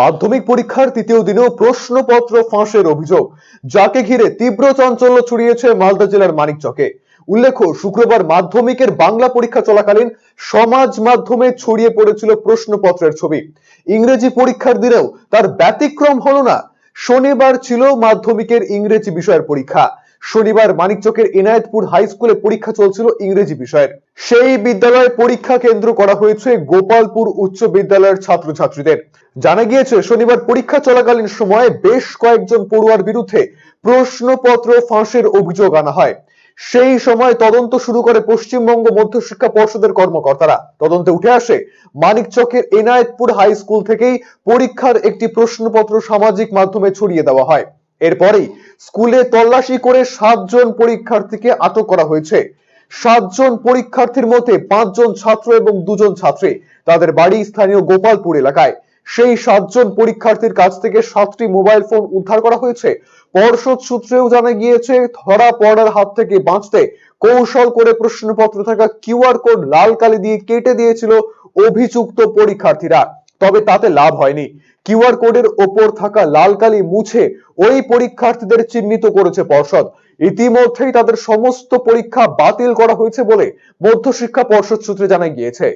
মাধ্যমিক পরীক্ষার তৃতীয় দিনেও প্রশ্নপত্র ফাঁসের অভিযোগ, যাকে ঘিরে তীব্র চাঞ্চল্য ছড়িয়েছে মালদা জেলার মানিকচকে। উল্লেখ্য, শুক্রবার মাধ্যমিকের বাংলা পরীক্ষা চলাকালীন সমাজ মাধ্যমে ছড়িয়ে পড়েছিল প্রশ্নপত্রের ছবি। ইংরেজি পরীক্ষার দিনেও তার ব্যতিক্রম হলো না, শনিবার ছিল মাধ্যমিকের ইংরেজি বিষয়ের পরীক্ষা। শনিবার মানিকচকের এনায়েতপুর হাই স্কুলে পরীক্ষা চলছিল ইংরেজি বিষয়ের। সেই বিদ্যালয়ে পরীক্ষা কেন্দ্র করা হয়েছে গোপালপুর উচ্চ বিদ্যালয়ের ছাত্রছাত্রীদের। জানা গিয়েছে, শনিবার পরীক্ষা চলাকালীন সময়ে বেশ কয়েকজন পড়ুয়ার বিরুদ্ধে প্রশ্নপত্র ফাঁসের অভিযোগ আনা হয়। সেই সময় তদন্ত শুরু করে পশ্চিমবঙ্গ মধ্যশিক্ষা পর্ষদের কর্মকর্তারা। তদন্তে উঠে আসে, মানিকচকের এনায়েতপুর হাই স্কুল থেকেই পরীক্ষার একটি প্রশ্নপত্র সামাজিক মাধ্যমে ছড়িয়ে দেওয়া হয়। এরপরেই স্কুলে তল্লাশি করে সাতজন পরীক্ষার্থীকে আটক করা হয়েছে। সাতজন পরীক্ষার্থীর মধ্যে পাঁচজন ছাত্র এবং দুজন ছাত্রী তাদের বাড়ি স্থানীয় গোপালপুর এলাকায়। সেই সাতজন পরীক্ষার্থীর কাছ থেকে সাতটি মোবাইল ফোন উদ্ধার করা হয়েছে। পর্ষদ সূত্রেও জানা গিয়েছে, ধরা পড়ার হাত থেকে বাঁচতে কৌশল করে প্রশ্নপত্র থাকা কিউআর কোড লাল কালি দিয়ে কেটে দিয়েছিল অভিযুক্ত পরীক্ষার্থীরা। তবে তাতে লাভ হয়নি। কিউআর কোডের ওপর থাকা লাল কালি মুছে ওই পরীক্ষার্থীদের চিহ্নিত করেছে পর্ষদ। ইতিমধ্যেই তাদের সমস্ত পরীক্ষা বাতিল করা হয়েছে বলে মধ্যশিক্ষা পর্ষদ সূত্রে জানা গিয়েছে।